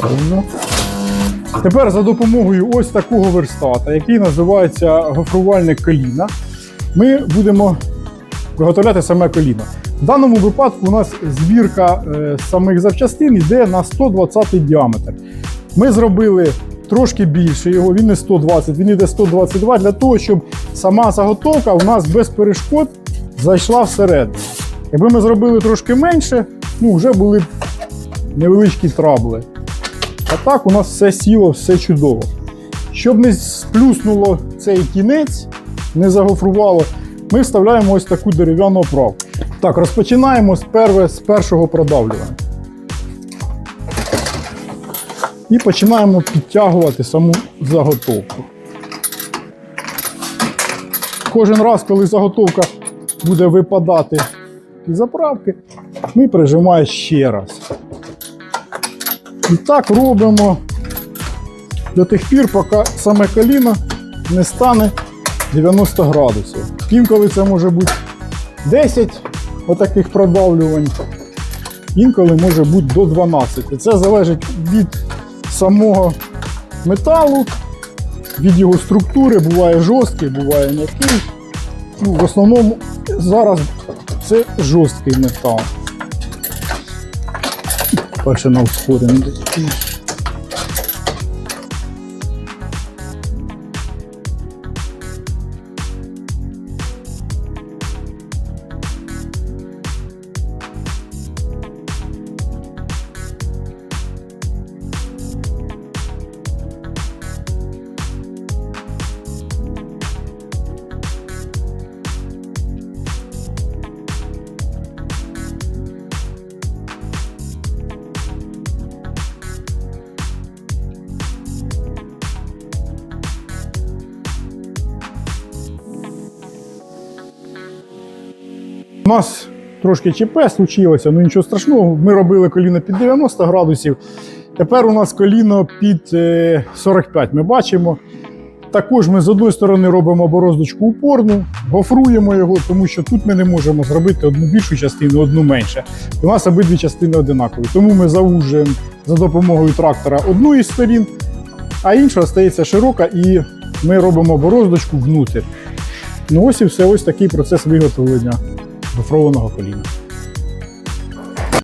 Правильно. Тепер за допомогою ось такого верстата, який називається гофрувальник коліна, ми будемо виготовляти саме коліно. В даному випадку у нас збірка е, самих запчастин йде на 120 діаметр. Ми зробили трошки більше його, він не 120, він йде 122 для того, щоб сама заготовка у нас без перешкод зайшла всередину. Якби ми зробили трошки менше, ну вже були б невеличкі трабли. А так у нас все сіло, все чудово. Щоб не сплюснуло цей кінець, не загофрувало, ми вставляємо ось таку дерев'яну оправку. Так, розпочинаємо з, перве, з першого продавлювання. І починаємо підтягувати саму заготовку. Кожен раз, коли заготовка буде випадати із заправки, ми прижимаємо ще раз. І так робимо до тих пір, поки саме коліно не стане 90 градусів. Інколи це може бути 10 отаких продавлювань, інколи може бути до 12. Це залежить від самого металу, від його структури, буває жорсткий, буває м'який. Ну, в основному зараз це жорсткий метал. Перше на У нас трошки ЧП случилося, ну нічого страшного. Ми робили коліно під 90 градусів. Тепер у нас коліно під е, 45. Ми бачимо. Також ми з одної сторони робимо бороздочку упорну, гофруємо його, тому що тут ми не можемо зробити одну більшу частину, одну менше. У нас обидві частини одинакові. Тому ми заужуємо за допомогою трактора одну із сторін, а інша стається широка, і ми робимо бороздочку внутрі. Ну ось і все, ось такий процес виготовлення гофрованого коліна.